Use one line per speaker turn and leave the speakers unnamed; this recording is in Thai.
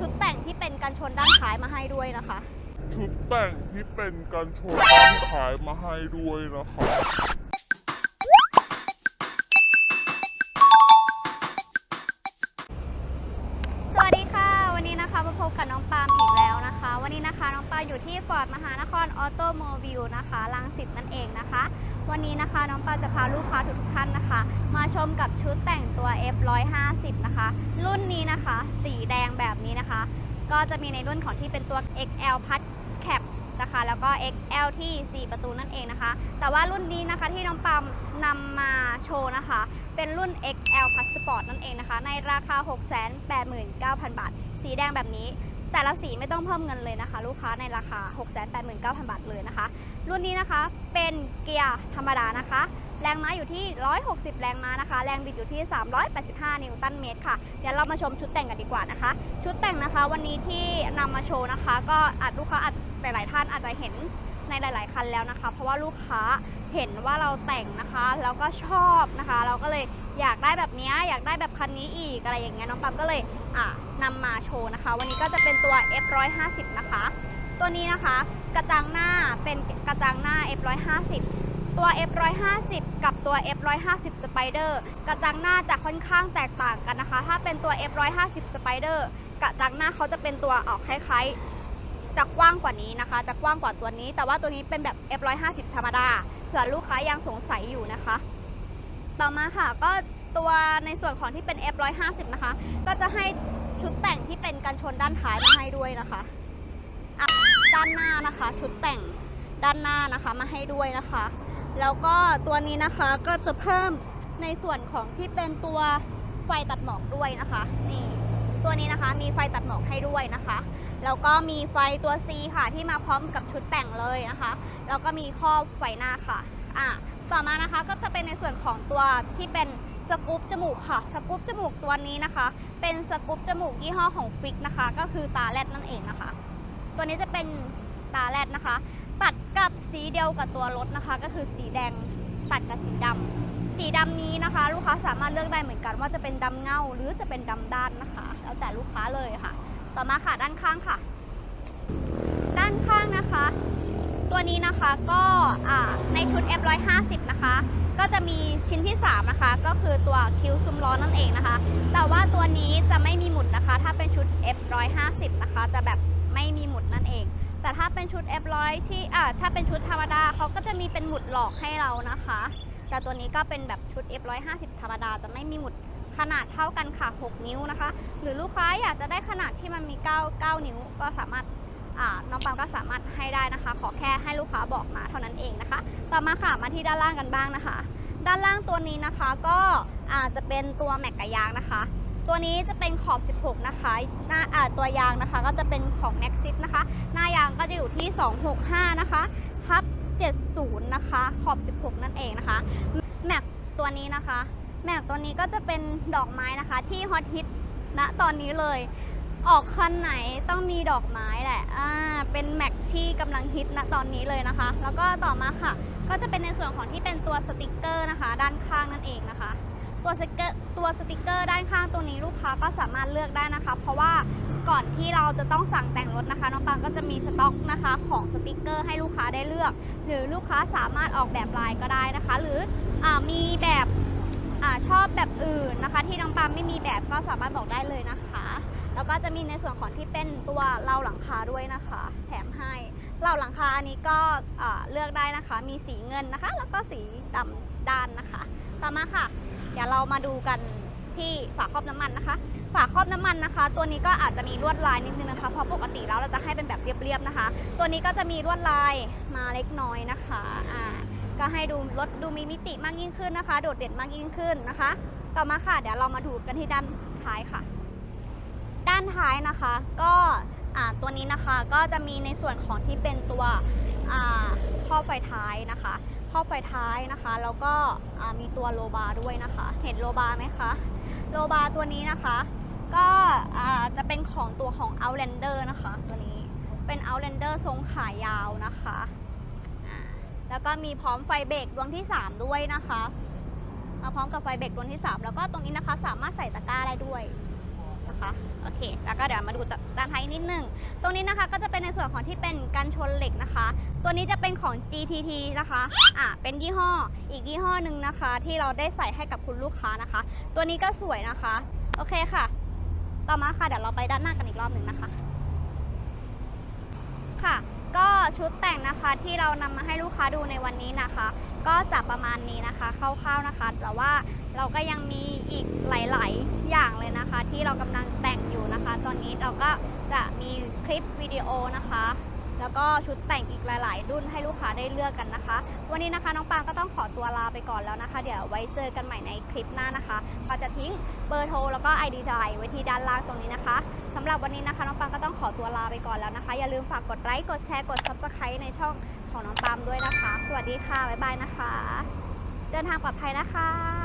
ชุดแต่งที่เป็นกันชนด้านท้ายมาให้ด้วยนะคะ
ชุดแต่งที่เป็นการโชว์ด้านขายมาให้ด้วยนะคะ
สวัสดีค่ะ วันนี้นะคะมาพบกับน้องปาล์มอีกแล้วนะคะ วันนี้นะคะน้องปาล์มอยู่ที่ฟอร์ดมหานครออโตโมบิลนะคะลังสิตนั่นเองนะคะ วันนี้นะคะน้องปาจะพาลูกค้าทุกท่านนะคะ มาชมกับชุดแต่งตัว F150 นะคะ รุ่นนี้นะคะ สีแดงแบบนี้นะคะ ก็จะมีในรุ่นของที่เป็นตัว XL พัดแคปนะคะแล้วก็ XL ที่ 4 ประตูนั่นเองนะคะ แต่ว่ารุ่นนี้นะคะที่น้องปามนำมาโชว์นะคะ เป็นรุ่น XL Plus Sport นั่นเองนะคะ ในราคา 689,000 บาท สีแดงแบบนี้ แต่ละสีไม่ต้องเพิ่มเงินเลยนะคะ ลูกค้าในราคา 689,000 บาทเลยนะคะ รุ่นนี้นะคะเป็นเกียร์ธรรมดานะคะ แรงม้าอยู่ที่ 160 แรงม้านะคะ แรงบิดอยู่ที่ 385 นิวตันเมตรค่ะ เดี๋ยวเรามาชมชุดแต่งกันดีกว่านะคะ ชุดแต่งนะคะวันนี้ที่นำมาโชว์นะคะ ก็อาจลูกค้าอาจหลายๆท่านอาจจะเห็นในหลาย ๆ คันแล้วนะคะ เพราะว่าลูกค้า เห็นว่าเราแต่งนะคะ แล้วก็ชอบนะคะ เราก็เลยอยากได้แบบนี้อยากได้แบบคันนี้อีกอะไรอย่างเงี้ยน้องปั๊มก็เลยอ่านำมาโชว์นะคะ วันนี้ก็จะเป็นตัว F150 นะคะ ตัวนี้นะคะกระจังหน้าเป็นกระจังหน้า F150 ตัว F150 กับตัว F150 Spider กระจังหน้าจะค่อนข้างแตกต่างกันนะคะ ถ้าเป็นตัว F150 Spider กระจังหน้าเขาจะเป็นตัวออกคล้ายๆจะกว้างกว่านี้นะคะ จะกว้างกว่าตัวนี้ แต่ว่าตัวนี้เป็นแบบ F150 ธรรมดา เผื่อลูกค้ายังสงสัยอยู่นะคะ ต่อมาค่ะก็ตัวในส่วนของที่เป็น F150 นะคะ ก็จะให้ชุดแต่งที่เป็นกันชนด้านท้ายมาให้ด้วยนะคะะด้านหน้านะคะ ชุดแต่งด้านหน้านะคะมาให้ด้วยนะคะ แล้วก็ตัวนี้นะคะก็จะเพิ่มในส่วนของที่เป็นตัวไฟตัดหมอกด้วยนะคะ นี่ ตัวนี้นะคะ มีไฟตัดหมอกให้ด้วยนะคะ แล้วก็มีไฟตัว C ค่ะ ที่มาพร้อมกับชุดแต่งเลยนะคะ แล้วก็มีครอบไฟหน้าค่ะ อะ ต่อมานะคะก็จะเป็นในส่วนของตัวที่เป็นสกู๊ปจมูกค่ะ สกู๊ปจมูกตัวนี้นะคะ เป็นสกู๊ปจมูกยี่ห้อของฟิกนะคะ ก็คือตาแรดนั่นเองนะคะ ตัวนี้จะเป็นตาแรดนะคะ ตัดกับสีเดียวกับตัวรถนะคะ ก็คือสีแดงตัดกับสีดำสีดำนี้นะคะ ลูกค้าสามารถเลือกได้เหมือนกันว่าจะเป็นดำเงาหรือจะเป็นดำด้านนะคะ แล้วแต่ลูกค้าเลยค่ะ ต่อมาค่ะด้านข้างค่ะ ด้านข้างนะคะ ตัวนี้นะคะก็ในชุด F150 นะคะ ก็จะมีชิ้นที่ 3 นะคะ ก็คือตัวคิวซุ้มล้อนั่นเองนะคะ แต่ว่าตัวนี้จะไม่มีหมุดนะคะ ถ้าเป็นชุด F150 นะคะ จะแบบไม่มีหมุดนั่นเอง แต่ถ้าเป็นชุด F100 ที่อ่าถ้าเป็นชุดธรรมดาเขาก็จะมีเป็นหมุดหลอกให้เรานะคะ แต่ตัวนี้ก็เป็นแบบชุด F150 ธรรมดาจะไม่มีหมุด ขนาดเท่ากันค่ะ 6 นิ้วนะคะ หรือลูกค้าอยากจะได้ขนาดที่มันมี 9 9 นิ้วก็สามารถน้องปังก็สามารถให้ได้นะคะ ขอแค่ให้ลูกค้าบอกมาเท่านั้นเองนะคะ ต่อมาค่ะมาที่ด้านล่างกันบ้างนะคะ ด้านล่างตัวนี้นะคะก็อาจจะเป็นตัวแม็กกะยางนะคะ ตัวนี้จะเป็นขอบ 16 นะคะหน้าตัวยางนะคะก็จะเป็นของ Nexus นะคะ หน้ายางก็จะอยู่ที่ 265 นะคะทับ70 นะคะ ขอบ 16 นั่นเองนะคะแม็กตัวนี้นะคะ แม็กตัวนี้ก็จะเป็นดอกไม้นะคะ ที่ฮอตฮิตณตอนนี้เลย ออกคันไหนต้องมีดอกไม้แหละอ่าเป็นแม็กที่กำลังฮิตณตอนนี้เลยนะคะ แล้วก็ต่อมาค่ะ ก็จะเป็นในส่วนของที่เป็นตัวสติกเกอร์นะคะ ด้านข้างนั่นเองนะคะ ตัวสติกเกอร์ตัวสติกเกอร์ด้านข้างตัวนี้ลูกค้าก็สามารถเลือกได้นะคะ เพราะว่าก่อนที่เราจะต้องสั่งแต่งรถนะคะน้องปังก็จะมีสต็อกนะคะของสติกเกอร์ให้ลูกค้าได้เลือก หรือลูกค้าสามารถออกแบบลายก็ได้นะคะ หรืออมีแบบ อชอบแบบอื่นนะคะ ที่น้องปังไม่มีแบบก็สามารถบอกได้เลยนะคะ แล้วก็จะมีในส่วนของที่เป็นตัวเล่าหลังคาด้วยนะคะ แถมให้เล่าหลังคาอันนี้ก็เลือกได้นะคะ มีสีเงินนะคะ แล้วก็สีดำด้านนะคะ ต่อมาค่ะ เดี๋ยวเรามาดูกันที่ฝาครอบน้ำมันนะคะ ฝาครอบน้ำมันนะคะ ตัวนี้ก็อาจจะมีลวดลายนิดนึงนะคะเพราะปกติแล้วเราจะให้เป็นแบบเรียบๆนะคะ ตัวนี้ก็จะมีลวดลายมาเล็กน้อยนะคะอ่า ก็ให้ดูรถดูมีมิติมากยิ่งขึ้นนะคะ โดดเด่นมากยิ่งขึ้นนะคะ ต่อมาค่ะ เดี๋ยวเรามาดูกันที่ด้านท้ายค่ะ ด้านท้ายนะคะ ก็ตัวนี้นะคะก็จะมีในส่วนของที่เป็นตัวข้อบไฟท้ายนะคะข้อบไฟท้ายนะคะแล้วก็มีตัวโลบาร์ด้วยนะคะ เห็นโลบาร์ไหมคะโลบาร์ตัวนี้นะคะ ก็จะเป็นของตัวของ Outlander นะคะ ตัวนี้เป็น Outlander ทรงขายาวนะคะ แล้วก็มีพร้อมไฟเบรกดวงที่ 3 ด้วยนะคะมาพร้อมกับไฟเบรกดวงที่ 3 แล้วก็ตรงนี้นะคะสามารถใส่ตะกร้าได้ด้วยนะคะโอเค แล้วก็เดี๋ยวมาดูด้านท้ายนิดนึง ตรงนี้นะคะก็จะเป็นในส่วนของที่เป็นกันชนเหล็กนะคะ ตัวนี้จะเป็นของ GTT นะคะ อะ เป็นยี่ห้อ อีกยี่ห้อหนึ่งนะคะ ที่เราได้ใส่ให้กับคุณลูกค้านะคะ ตัวนี้ก็สวยนะคะ โอเคค่ะ ต่อมาค่ะ เดี๋ยวเราไปด้านหน้ากันอีกรอบหนึ่งนะคะ ชุดแต่งนะคะที่เรานำมาให้ลูกค้าดูในวันนี้นะคะ ก็จะประมาณนี้นะคะคร่าวๆนะคะ แต่ว่าเราก็ยังมีอีกหลาย ๆ อย่างเลยนะคะ ที่เรากำลังแต่งอยู่นะคะ ตอนนี้เราก็จะมีคลิปวิดีโอนะคะ แล้วก็ชุดแต่งอีกหลาย ๆ รุ่นให้ลูกค้าได้เลือกกันนะคะ วันนี้นะคะน้องปางก็ต้องขอตัวลาไปก่อนแล้วนะคะ เดี๋ยวไว้เจอกันใหม่ในคลิปหน้านะคะเราจะทิ้งเบอร์โทรแล้วก็ ID ไลน์ไว้ที่ด้านล่างตรงนี้นะคะสำหรับวันนี้นะคะน้องปางก็ต้องขอตัวลาไปก่อนแล้วนะคะ อย่าลืมฝากกดไลค์กดแชร์กด Subscribe ในช่องของน้องปามด้วยนะคะ สวัสดีค่ะบ๊ายบายนะคะ เดินทางปลอดภัยนะคะ